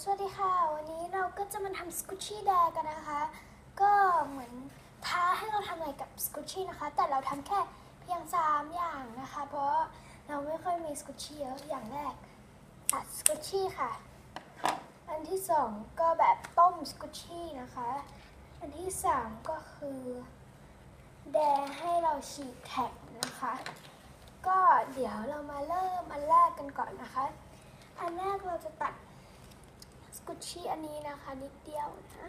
สวัสดีค่ะ วันนี้เราก็จะมาทำสกูชี่แดกันนะคะ ก็เหมือนท้าให้เราทำอะไรกับสกูชี่นะคะ แต่เราทำแค่เพียง3อย่างนะคะ เพราะเราไม่ค่อยมีสกูชี่เยอะอย่างแรกอัดสกูชี่ค่ะ อันที่2ก็แบบต้มสกูชี่นะคะ อันที่3ก็คือ แดให้เราฉีกแท็กนะคะ ก็เดี๋ยวเรามาเริ่มอันแรกกันก่อนนะคะ อันแรกเราจะตัด กุชชี่อันนี้นะคะ นิดเดียวนะ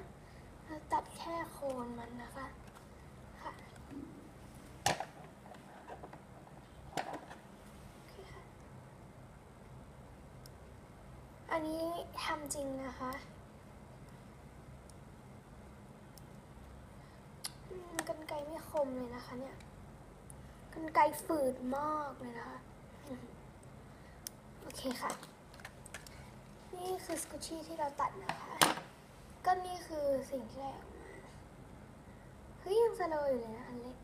เราตัดแค่โคนมันนะคะค่ะอันนี้ทำจริงนะคะกันไกไม่คมเลยนะคะเนี่ยกันไกฝืดมากเลยนะคะ โอเคค่ะ คือสกูชี่ที่เราตัดนะคะ ก็นี่คือสิ่งที่ได้ออกมาเฮ้ยยังสโลอยู่เลยนะอันเล็ก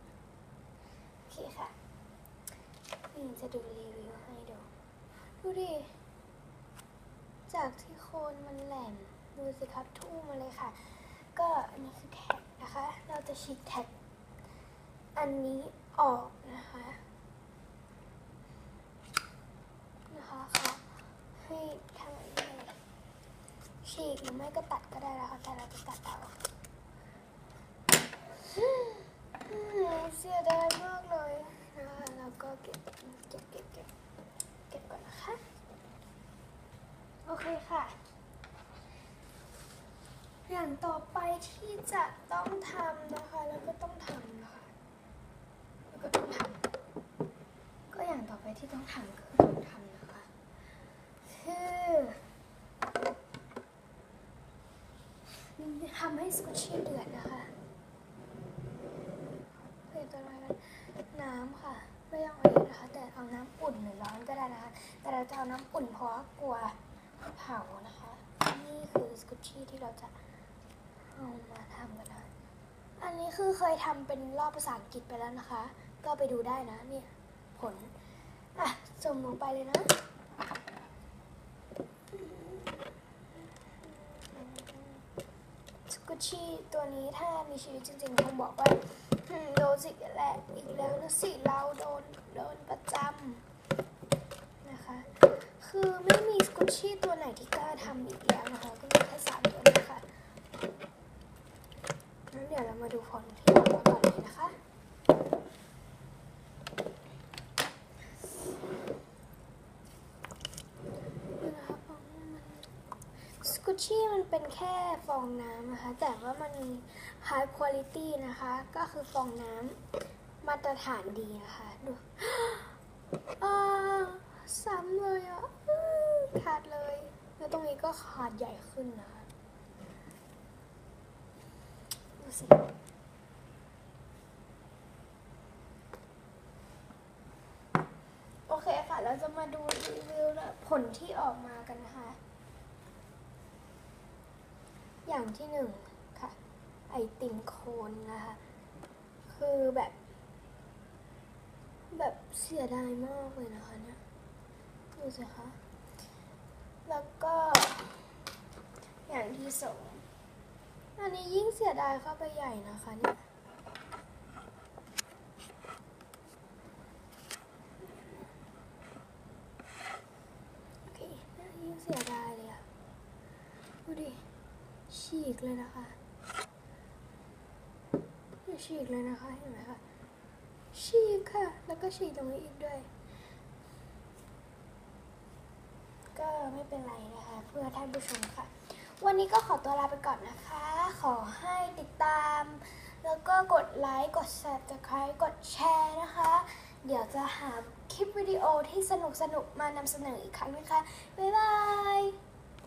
โอเคค่ะนี่จะดูรีวิวให้ดู ดูดิ จากที่โคนมันแหลม ดูสิครับทุ่มาเลยค่ะ ก็อันนี้คือแท็กนะคะ เราจะฉีกแท็กอันนี้ออกนะคะค่ะให้ทำอย่างนี้เลยฉีกหรือ ไม่ก็ตัดก็ได้นะคะแต่เราจะตัดเอาเสียดายมากเลยนะคะแล้วก็เก็บเก็บเก็บเก็บเก็บก่อนนะคะ โอเคค่ะ อย่างต่อไปที่จะต้องทำนะคะ แล้วก็ต้องทำนะคะ แล้วก็ต้องทำก็อย่างต่อไปที่ต้องทำคือต้องทำนะคะ คือทำให้ สกูชี่เดือดนะคะเพื่อตัวนั้นน้ำค่ะ ไม่ต้องเอาเยอะนะคะ แต่เอาน้ำอุ่นหรือร้อนก็ได้นะคะ แต่เราจะเอาน้ำอุ่นเพราะกลัวเผานะคะ นี่คือสกูชี่ที่เราจะเอามาทำกันนะอันนี้คือเคยทำเป็นรอบภาษาอังกฤษไปแล้วนะคะ ก็ไปดูได้นะเนี่ยผล อะส่งลงไปเลยนะ ส กุชชี่ตัวนี้ถ้ามีชีวิตจริงๆคงบอกว่าโดนสิแหละอีกแล้วนะสิเราโดนโดนประจำนะคะ คือไม่มีกุชชี่ตัวไหนที่กล้าทำอีกแล้วนะคะก็มีแค่สามตัวนะคะงั้นเดี๋ยวเรามาดูผลที่ออกมาก่อนเลยนะคะ ส กุชชี่มันเป็นแค่ฟองน้ำนะคะ แต่ว่ามัน high quality นะคะ ก็คือฟองน้ำมาตรฐานดีนะคะ ดูอ่าซ้ำเลยอะขาดเลย แล้วตรงนี้ก็ขาดใหญ่ขึ้นนะคะดูสิโอเคค่ะ เราจะมาดูรีวิวและผลที่ออกมากันนะคะ อย่างที่หนึ่งค่ะ ไอติมโคนนะคะ คือแบบ แบบเสียดายมากเลยนะคะเนี่ย ดูสิคะ แล้วก็ อย่างที่สองอันนี้ยิ่งเสียดายเข้าไปใหญ่นะคะเนี่ย โอเคน่ายิ่งเสียดายเลยอะดูดิ ฉี กเลยนะคะฉีกเลยนะคะเห็นไหมคะฉีกค่ะ แล้วก็ฉีกตรงนี้อีกด้วย ก็ไม่เป็นไรนะคะ เพื่อท่านผู้ชมค่ะ วันนี้ก็ขอตัวลาไปก่อนนะคะ ขอให้ติดตาม แล้วก็กดไลค์กด subscribe กดแชร์นะคะ เดี๋ยวจะหาคลิปวิดีโอที่สนุกๆมานำเสนออีกครั้งนะคะ บ๊ายบาย